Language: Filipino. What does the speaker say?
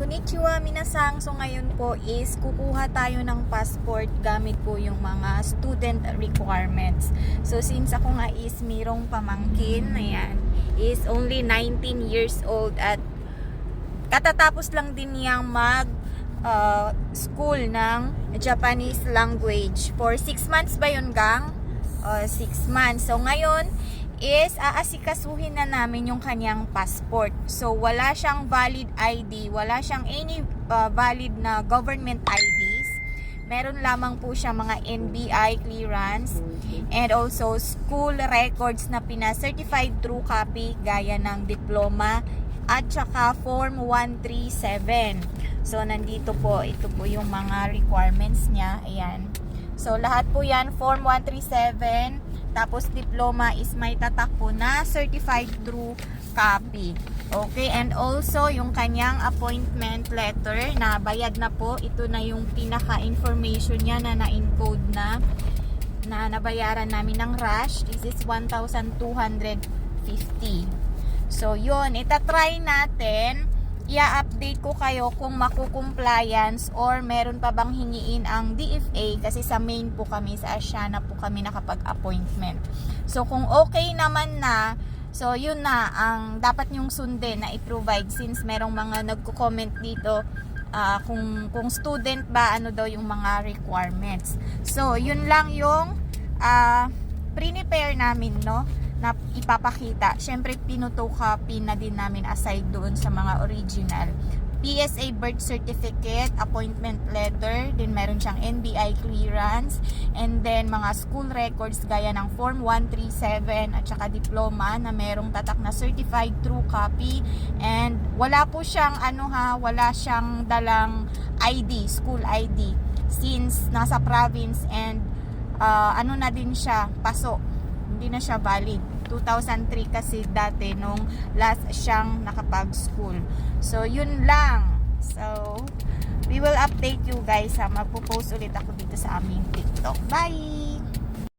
Konnichiwa minasang. So ngayon po is kukuha tayo ng passport gamit po yung mga student requirements. So since ako nga is mirong pamangkin, ayan, is only 19 years old at katatapos lang din niyang mag uh, school ng Japanese language for 6 months ba yun gang? 6 months. So ngayon is aasikasuhin na namin yung kanyang passport. So wala siyang valid ID, wala siyang any uh, valid na government IDs. Meron lamang po siya mga NBI clearance and also school records na pina-certified true copy gaya ng diploma at saka form 137. So nandito po, ito po yung mga requirements niya. Ayan. So lahat po yan form 137 tapos diploma is may tatak po na certified true copy. Okay, and also yung kanyang appointment letter na bayad na po. Ito na yung pinaka-information niya na na-encode na na nabayaran namin ng rush. This is 1,250. So, yun. Itatry natin. I-update ko kayo kung maku-compliance or meron pa bang hingiin ang DFA kasi sa main po kami, sa Asiana po kami nakapag-appointment. So, kung okay naman na, so yun na ang dapat nyong sundin na i-provide since merong mga nagko-comment dito ah, kung, kung student ba, ano daw yung mga requirements. So, yun lang yung ah, pre-prepare namin, no? Na ipapakita. Siyempre, pinotocopy na din namin aside doon sa mga original. PSA birth certificate, appointment letter, din meron siyang NBI clearance, and then mga school records gaya ng Form 137 at saka diploma na merong tatak na certified true copy and wala po siyang ano ha, wala siyang dalang ID, school ID since nasa province and uh, ano na din siya, paso hindi na siya valid. 2003 kasi dati nung last siyang nakapag-school. So, yun lang. So, we will update you guys ha. Magpo-post ulit ako dito sa aming TikTok. Bye!